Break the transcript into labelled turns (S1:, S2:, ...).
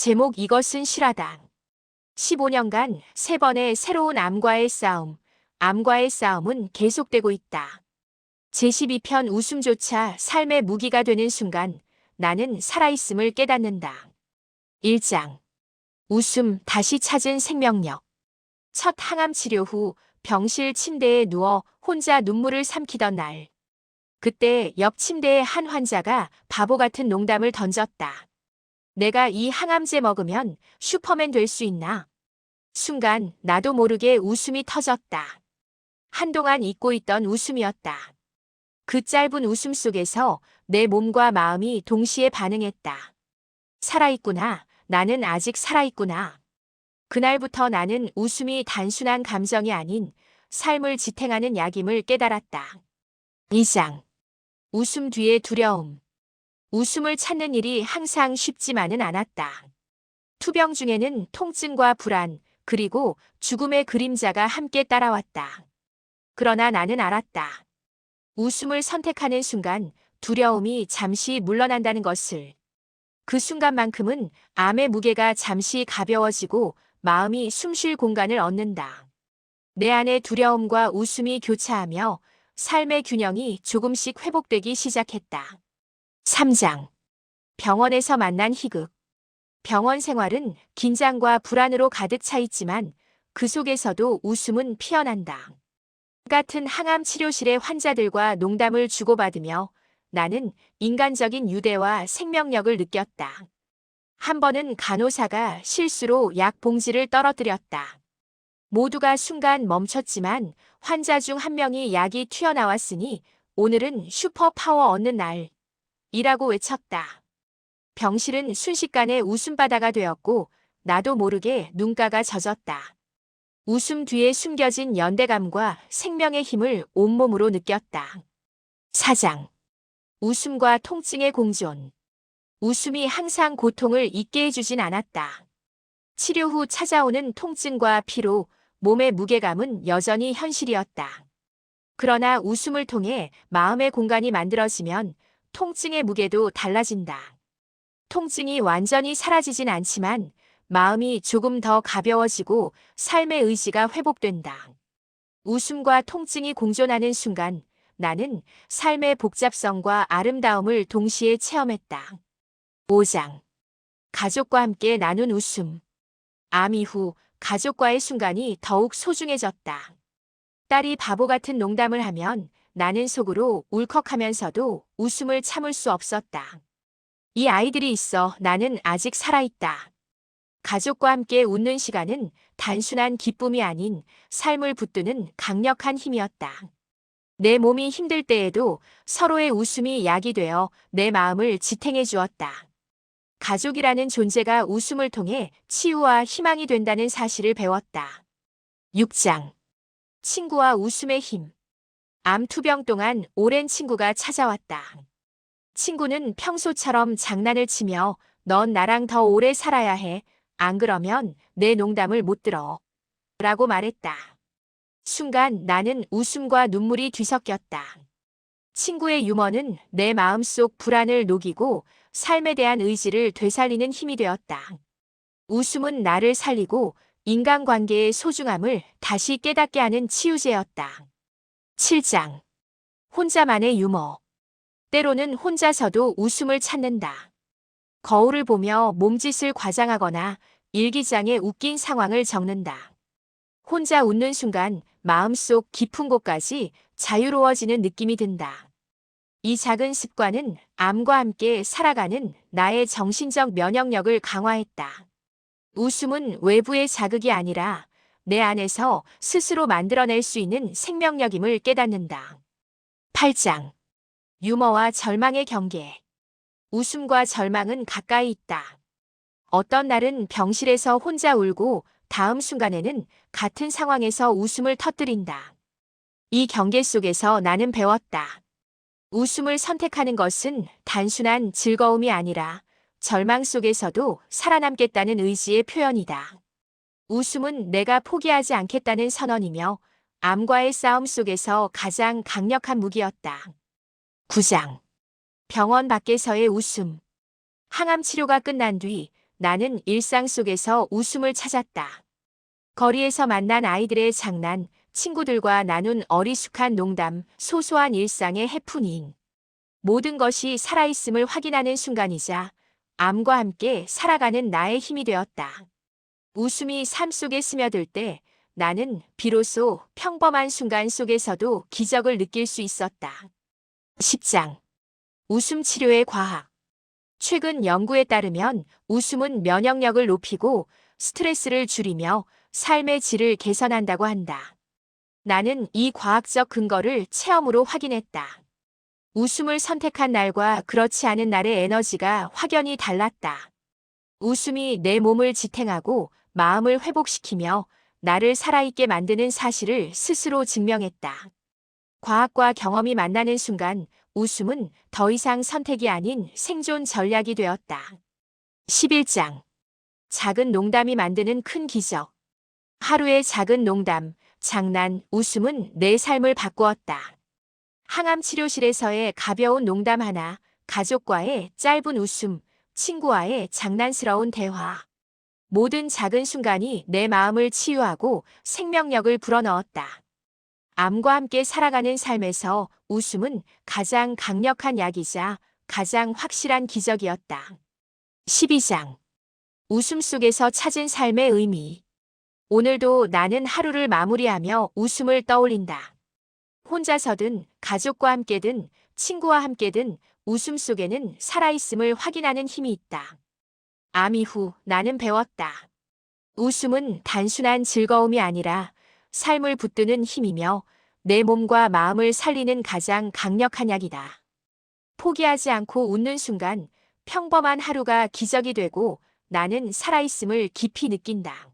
S1: 제목 이것은 실화다. 15년간 세 번의 새로운 암과의 싸움, 암과의 싸움은 계속되고 있다. 제12편 웃음조차 삶의 무기가 되는 순간 나는 살아있음을 깨닫는다. 1장. 웃음 다시 찾은 생명력. 첫 항암 치료 후 병실 침대에 누워 혼자 눈물을 삼키던 날. 그때 옆 침대에 한 환자가 바보 같은 농담을 던졌다. 내가 이 항암제 먹으면 슈퍼맨 될 수 있나? 순간 나도 모르게 웃음이 터졌다. 한동안 잊고 있던 웃음이었다. 그 짧은 웃음 속에서 내 몸과 마음이 동시에 반응했다. 살아있구나. 나는 아직 살아있구나. 그날부터 나는 웃음이 단순한 감정이 아닌 삶을 지탱하는 약임을 깨달았다. 2장. 웃음 뒤의 두려움. 웃음을 찾는 일이 항상 쉽지만은 않았다. 투병 중에는 통증과 불안, 그리고 죽음의 그림자가 함께 따라왔다. 그러나 나는 알았다. 웃음을 선택하는 순간 두려움이 잠시 물러난다는 것을. 그 순간만큼은 암의 무게가 잠시 가벼워지고 마음이 숨쉴 공간을 얻는다. 내 안의 두려움과 웃음이 교차하며 삶의 균형이 조금씩 회복되기 시작했다. 3장. 병원에서 만난 희극. 병원 생활은 긴장과 불안으로 가득 차 있지만 그 속에서도 웃음은 피어난다. 같은 항암 치료실의 환자들과 농담을 주고받으며 나는 인간적인 유대와 생명력을 느꼈다. 한 번은 간호사가 실수로 약 봉지를 떨어뜨렸다. 모두가 순간 멈췄지만 환자 중 한 명이 약이 튀어나왔으니 오늘은 슈퍼 파워 얻는 날. 이라고 외쳤다. 병실은 순식간에 웃음바다가 되었고 나도 모르게 눈가가 젖었다. 웃음 뒤에 숨겨진 연대감과 생명의 힘을 온몸으로 느꼈다. 사장. 웃음과 통증의 공존. 웃음이 항상 고통을 잊게 해주진 않았다. 치료 후 찾아오는 통증과 피로, 몸의 무게감은 여전히 현실이었다. 그러나 웃음을 통해 마음의 공간이 만들어지면 통증의 무게도 달라진다. 통증이 완전히 사라지진 않지만 마음이 조금 더 가벼워지고 삶의 의지가 회복된다. 웃음과 통증이 공존하는 순간 나는 삶의 복잡성과 아름다움을 동시에 체험했다. 5장. 가족과 함께 나눈 웃음. 암 이후 가족과의 순간이 더욱 소중해졌다. 딸이 바보 같은 농담을 하면 나는 속으로 울컥하면서도 웃음을 참을 수 없었다. 이 아이들이 있어 나는 아직 살아있다. 가족과 함께 웃는 시간은 단순한 기쁨이 아닌 삶을 붙드는 강력한 힘이었다. 내 몸이 힘들 때에도 서로의 웃음이 약이 되어 내 마음을 지탱해 주었다. 가족이라는 존재가 웃음을 통해 치유와 희망이 된다는 사실을 배웠다. 6장. 친구와 웃음의 힘. 암 투병 동안 오랜 친구가 찾아왔다. 친구는 평소처럼 장난을 치며 넌 나랑 더 오래 살아야 해. 안 그러면 내 농담을 못 들어. 라고 말했다. 순간 나는 웃음과 눈물이 뒤섞였다. 친구의 유머는 내 마음속 불안을 녹이고 삶에 대한 의지를 되살리는 힘이 되었다. 웃음은 나를 살리고 인간관계의 소중함을 다시 깨닫게 하는 치유제였다. 7장. 혼자만의 유머. 때로는 혼자서도 웃음을 찾는다. 거울을 보며 몸짓을 과장하거나 일기장에 웃긴 상황을 적는다. 혼자 웃는 순간 마음속 깊은 곳까지 자유로워지는 느낌이 든다. 이 작은 습관은 암과 함께 살아가는 나의 정신적 면역력을 강화했다. 웃음은 외부의 자극이 아니라 내 안에서 스스로 만들어낼 수 있는 생명력임을 깨닫는다. 8장. 유머와 절망의 경계. 웃음과 절망은 가까이 있다. 어떤 날은 병실에서 혼자 울고 다음 순간에는 같은 상황에서 웃음을 터뜨린다. 이 경계 속에서 나는 배웠다. 웃음을 선택하는 것은 단순한 즐거움이 아니라 절망 속에서도 살아남겠다는 의지의 표현이다. 웃음은 내가 포기하지 않겠다는 선언이며 암과의 싸움 속에서 가장 강력한 무기였다. 9장. 병원 밖에서의 웃음. 항암 치료가 끝난 뒤 나는 일상 속에서 웃음을 찾았다. 거리에서 만난 아이들의 장난, 친구들과 나눈 어리숙한 농담, 소소한 일상의 해프닝. 모든 것이 살아있음을 확인하는 순간이자 암과 함께 살아가는 나의 힘이 되었다. 웃음이 삶 속에 스며들 때 나는 비로소 평범한 순간 속에서도 기적을 느낄 수 있었다. 10장. 웃음 치료의 과학. 최근 연구에 따르면 웃음은 면역력을 높이고 스트레스를 줄이며 삶의 질을 개선한다고 한다. 나는 이 과학적 근거를 체험으로 확인했다. 웃음을 선택한 날과 그렇지 않은 날의 에너지가 확연히 달랐다. 웃음이 내 몸을 지탱하고 마음을 회복시키며 나를 살아있게 만드는 사실을 스스로 증명했다. 과학과 경험이 만나는 순간 웃음은 더 이상 선택이 아닌 생존 전략이 되었다. 11장. 작은 농담이 만드는 큰 기적. 하루의 작은 농담, 장난, 웃음은 내 삶을 바꾸었다. 항암 치료실에서의 가벼운 농담 하나, 가족과의 짧은 웃음, 친구와의 장난스러운 대화. 모든 작은 순간이 내 마음을 치유하고 생명력을 불어넣었다. 암과 함께 살아가는 삶에서 웃음은 가장 강력한 약이자 가장 확실한 기적이었다. 12장. 웃음 속에서 찾은 삶의 의미. 오늘도 나는 하루를 마무리하며 웃음을 떠올린다. 혼자서든 가족과 함께든 친구와 함께 든 웃음 속에는 살아있음을 확인하는 힘이 있다. 암 이후 나는 배웠다. 웃음은 단순한 즐거움이 아니라 삶을 붙드는 힘이며 내 몸과 마음을 살리는 가장 강력한 약이다. 포기하지 않고 웃는 순간 평범한 하루가 기적이 되고 나는 살아있음을 깊이 느낀다.